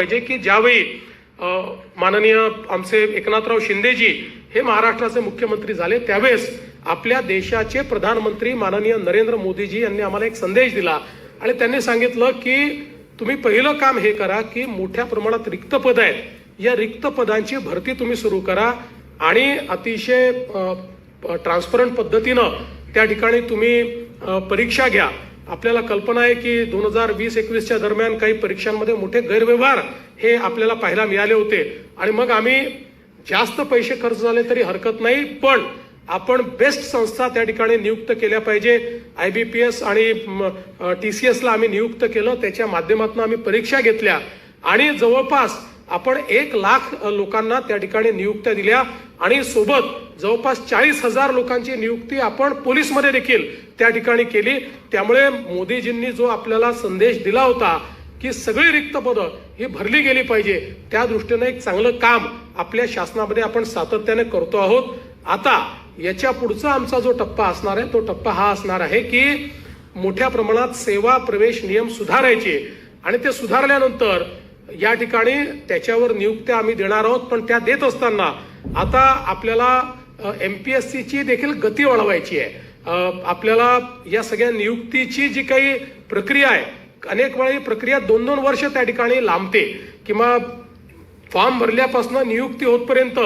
पाहिजे की ज्यावेळी माननीय आमचे एकनाथराव शिंदेजी हे महाराष्ट्राचे मुख्यमंत्री झाले त्यावेळेस आपल्या देशाचे प्रधानमंत्री माननीय नरेंद्र मोदीजी यांनी आम्हाला एक संदेश दिला. आणि त्यांनी सांगितलं की तुम्ही पहिलं काम हे करा की मोठ्या प्रमाणात रिक्त पद आहेत. या रिक्त पदांची भरती तुम्ही सुरू करा आणि अतिशय ट्रान्सपरंट पद्धतीनं त्या ठिकाणी तुम्ही परीक्षा घ्या. आपल्याला कल्पना आहे की दोन हजार वीस एकवीसच्या दरम्यान काही परीक्षांमध्ये मोठे गैरव्यवहार हे आपल्याला पाहायला मिळाले होते. आणि मग आम्ही जास्त पैसे खर्च झाले तरी हरकत नाही पण आपण बेस्ट संस्था त्या ठिकाणी नियुक्त केल्या पाहिजे. आय बी पी एस आणि टी सी एसला आम्ही नियुक्त केलं त्याच्या माध्यमातून आम्ही परीक्षा घेतल्या. आणि जवळपास आपण एक लाख लोकांना त्या ठिकाणी नियुक्त्या दिल्या. आणि सोबत जवळपास चाळीस हजार लोकांची नियुक्ती आपण पोलीसमध्ये देखील त्या ठिकाणी केली. त्यामुळे मोदीजींनी जो आपल्याला संदेश दिला होता की सगळी रिक्त पदं ही भरली गेली पाहिजे त्या दृष्टीनं एक चांगलं काम आपल्या शासनामध्ये आपण सातत्याने करतो आहोत. आता याच्या पुढचा आमचा जो टप्पा असणार आहे तो टप्पा हा असणार आहे की मोठ्या प्रमाणात सेवा प्रवेश नियम सुधारायचे आणि ते सुधारल्यानंतर या ठिकाणी त्याच्यावर नियुक्त्या आम्ही देणार आहोत पण त्या देत असताना आता आपल्याला एम पी एस सीची देखील गती वाढवायची आहे. आपल्याला या सगळ्या नियुक्तीची जी काही प्रक्रिया आहे अनेक वेळी प्रक्रिया दोन दोन वर्ष त्या ठिकाणी लांबते किंवा फॉर्म भरल्यापासून नियुक्ती होतपर्यंत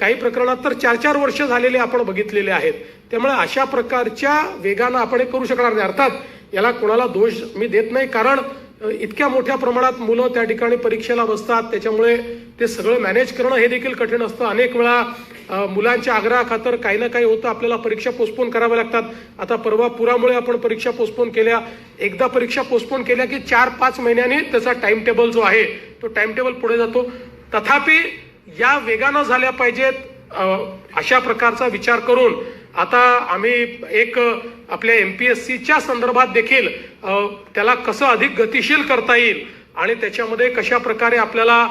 काही प्रकरणात तर चार चार वर्ष झालेले आपण बघितलेले आहेत. त्यामुळे अशा प्रकारच्या वेगानं आपण हे करू शकणार नाही. अर्थात याला कोणाला दोष मी देत नाही. कारण इतक्या मोठ्या प्रमाणात मुलं त्या ठिकाणी परीक्षेला बसतात. त्याच्यामुळे ते सगळं मॅनेज करणं हे देखील कठीण असतं. अनेक वेळा मुलांच्या आग्रहाखातर काही ना काही होतं. आपल्याला परीक्षा पोस्टपोन कराव्या लागतात. आता परवा पुरामुळे आपण परीक्षा पोस्टपोन केल्या. एकदा परीक्षा पोस्टपोन केल्या की चार पाच महिन्यांनी त्याचा टाइम टेबल जो आहे तो टाइम टेबल पुढे जातो. तथापि या वेगानं झाल्या पाहिजेत अशा प्रकारचा विचार करून आता आम्ही एक आपल्या एम पी एस सीच्या संदर्भात देखील त्याला कसं अधिक गतिशील करता येईल आणि त्याच्यामध्ये कशा प्रकारे आपल्याला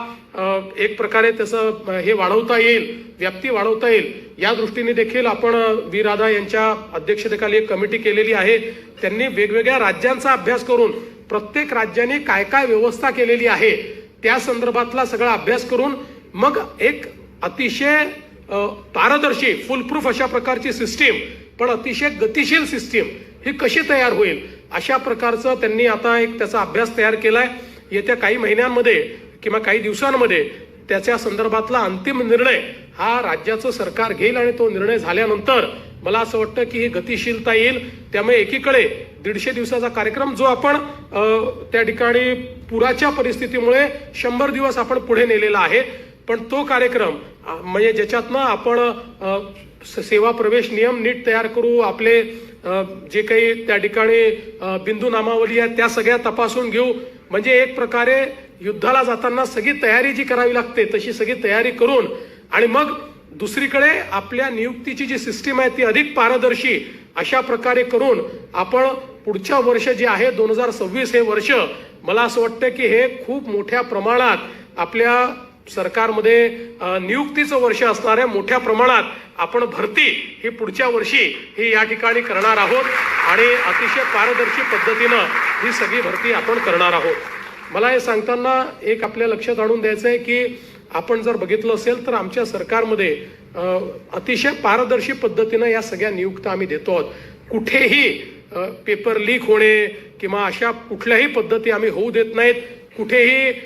एक प्रकारे त्याचं हे वाढवता येईल व्याप्ती वाढवता येईल या दृष्टीने देखील आपण वी राधा यांच्या अध्यक्षतेखाली एक कमिटी केलेली आहे. त्यांनी वेगवेगळ्या राज्यांचा अभ्यास करून प्रत्येक राज्याने काय काय व्यवस्था केलेली आहे त्या संदर्भातला सगळा अभ्यास करून मग एक अतिशय पारदर्शी फुलप्रूफ अशा प्रकारची सिस्टीम पण अतिशय गतिशील सिस्टीम ही कशी तयार होईल? अशा प्रकारचं त्यांनी आता एक त्याचा अभ्यास तयार केलाय. येत्या काही महिन्यांमध्ये किंवा काही दिवसांमध्ये त्याच्या संदर्भातला अंतिम निर्णय हा राज्याचं सरकार घेईल आणि तो निर्णय झाल्यानंतर मला असं वाटतं की ही गतिशीलता येईल. त्यामुळे एकीकडे दीडशे दिवसाचा कार्यक्रम जो आपण त्या ठिकाणी पुराच्या परिस्थितीमुळे शंभर दिवस आपण पुढे नेलेला आहे. पण तो कार्यक्रम म्हणजे ज्याच्यातनं आपण स- सेवा प्रवेश नियम नीट तयार करू आपले जे काही त्या ठिकाणी बिंदू नामावली आहेत त्या सगळ्या तपासून घेऊ. म्हणजे एक प्रकारे युद्धाला जाताना सगळी तयारी जी करावी लागते तशी सगळी तयारी करून आणि मग दुसरीकडे आपल्या नियुक्तीची जी सिस्टीम आहे ती अधिक पारदर्शी अशा प्रकारे करून आपण पुढच्या वर्ष जे आहे दोन हजार सव्वीस हे वर्ष मला असं वाटतं की हे खूप मोठ्या प्रमाणात आपल्या सरकारमध्ये नियुक्तीचं वर्ष असणाऱ्या मोठ्या प्रमाणात आपण भरती ही पुढच्या वर्षी ही या ठिकाणी करणार आहोत आणि अतिशय पारदर्शी पद्धतीनं ही सगळी भरती आपण करणार आहोत. मला हे सांगताना एक आपल्या लक्षात आणून द्यायचं आहे की आपण जर बघितलं असेल तर आमच्या सरकारमध्ये अतिशय पारदर्शी पद्धतीनं या सगळ्या नियुक्त्या आम्ही देतो आहोत. कुठेही पेपर लीक होणे किंवा अशा कुठल्याही पद्धती आम्ही होऊ देत नाहीत. कुठेही